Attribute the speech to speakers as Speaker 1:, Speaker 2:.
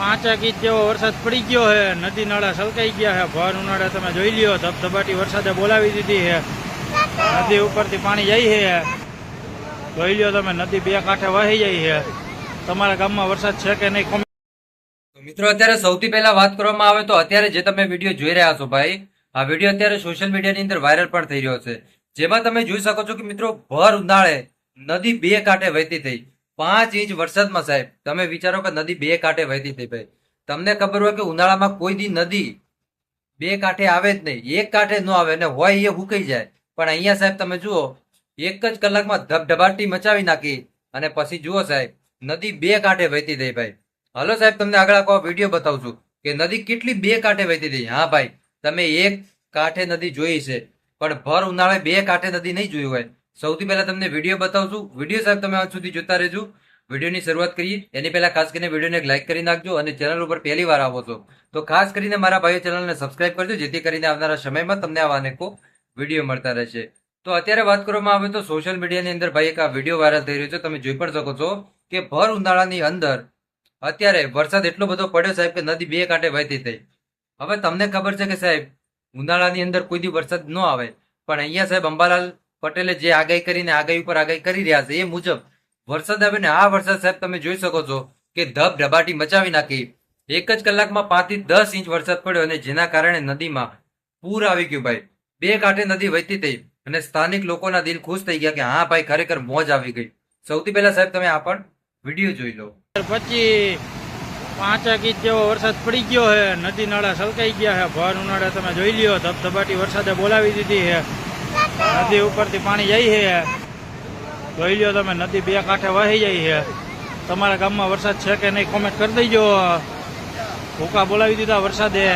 Speaker 1: પાંચેક ઇંચ જેવો વરસાદ પડી ગયો છે, નદી નાળા સલકાઈ ગયા છે, ભર ઉનાળે તમે જોઈ લ્યો, ધબધબાટી વરસાદે બોલાવી દીધી છે. નદી ઉપરથી પાણી જાય છે. જોઈ લ્યો તમે, નદી બે કાંઠે વહી જાય છે. તમારા ગામમાં વરસાદ છે કે નહીં
Speaker 2: મિત્રો, અત્યારે સૌથી પહેલા વાત કરવામાં આવે તો અત્યારે જે તમે વીડિયો જોઈ રહ્યા છો ભાઈ, આ વીડિયો અત્યારે સોશિયલ મીડિયાની અંદર વાયરલ પણ થઈ રહ્યો છે. જેમાં તમે જોઈ શકો છો કે મિત્રો, ભર ઉનાળે નદી બે કાંઠે વહેતી થઈ. પાંચ ઇંચ વરસાદમાં સાહેબ, તમે વિચારો કે નદી બે કાંઠે વહેતી થઈ ભાઈ તમને ખબર હોય કે ઉનાળામાં કોઈ દી નદી બે કાંઠે આવે જ નહીં. એક કાંઠે ન આવે ને હોય એ હુકાઈ જાય. પણ અહીંયા સાહેબ તમે જુઓ, એક જ કલાકમાં ધબધબાટી મચાવી નાખી. અને પછી જુઓ સાહેબ, નદી બે કાંઠે વહેતી થઈ ભાઈ. હલો સાહેબ, તમને આગળ આખો વીડિયો બતાવું છું કે નદી કેટલી બે કાંઠે વહેતી થઈ. હા ભાઈ, તમે એક કાંઠે નદી જોઈ છે, પણ ભર ઉનાળે બે કાંઠે નદી નહીં જોઈ હોય. સૌથી પહેલા તમને વીડિયો બતાવશું વીડિયો સાહેબ તમે આજ સુધી જોતા રહેજો. વિડીયોની શરૂઆત કરીએ. એની પહેલા ખાસ કરીને વિડીયોને એક લાઇક કરી નાખજો અને ચેનલ ઉપર પહેલી વાર આવો છો, તો ખાસ કરીને મારા ભાઈઓ ચેનલને સબસ્ક્રાઇબ કરજો, જેથી કરીને આવનારા સમયમાં તમને આવા અનેકો વીડિયો મળતા રહેશે. તો અત્યારે વાત કરવામાં આવે તો સોશિયલ મીડિયાની અંદર ભાઈ એક આ વીડિયો વાયરલ થઈ રહ્યો છે. તમે જોઈ પણ શકો છો કે ભર ઉનાળાની અંદર અત્યારે વરસાદ એટલો બધો પડ્યો સાહેબ કે નદી બે કાંઠે વહેતી થઈ. હવે તમને ખબર છે કે સાહેબ, ઉનાળાની અંદર કોઈ દી વરસાદ ન આવે. પણ અહીંયા સાહેબ અંબાલાલ પટેલે જે આગાહી કરીને આગાહી ઉપર આગાહી કરી રહ્યા છે એ મુજબ વરસાદ આવે ને આ વરસાદ સાહેબ તમે જોઈ શકો છો કે ધબ ધબાટી મચાવી નાખી. એક જ કલાકમાં પાંચથી દસ ઇંચ વરસાદ પડ્યો અને જેના કારણે નદીમાં પૂર આવી ગયું ભાઈ. બે કાંઠે નદી વહેતી થઈ અને સ્થાનિક લોકોના દિલ ખુશ થઈ ગયા કે હા ભાઈ, ખરેખર મોજ આવી ગઈ. સૌથી પહેલા સાહેબ તમે આ પણ વીડિયો જોઈ લો.
Speaker 1: પછી પાંચેક ઇંચ જેવો વરસાદ પડી ગયો છે, નદી નાળા સલકાઈ ગયા છે, ભર ઉનાળે તમે જોઈ લ્યો ધબધબાટી વરસાદે બોલાવી દીધી છે. નદી ઉપરથી પાણી જાય છે. જોઈ લ્યો તમે, નદી બે કાંઠે વહી જાય છે. તમારા ગામમાં વરસાદ છે કે નહીં કોમેન્ટ કરી દેજો. ભૂકા બોલાવી દીધા વરસાદે.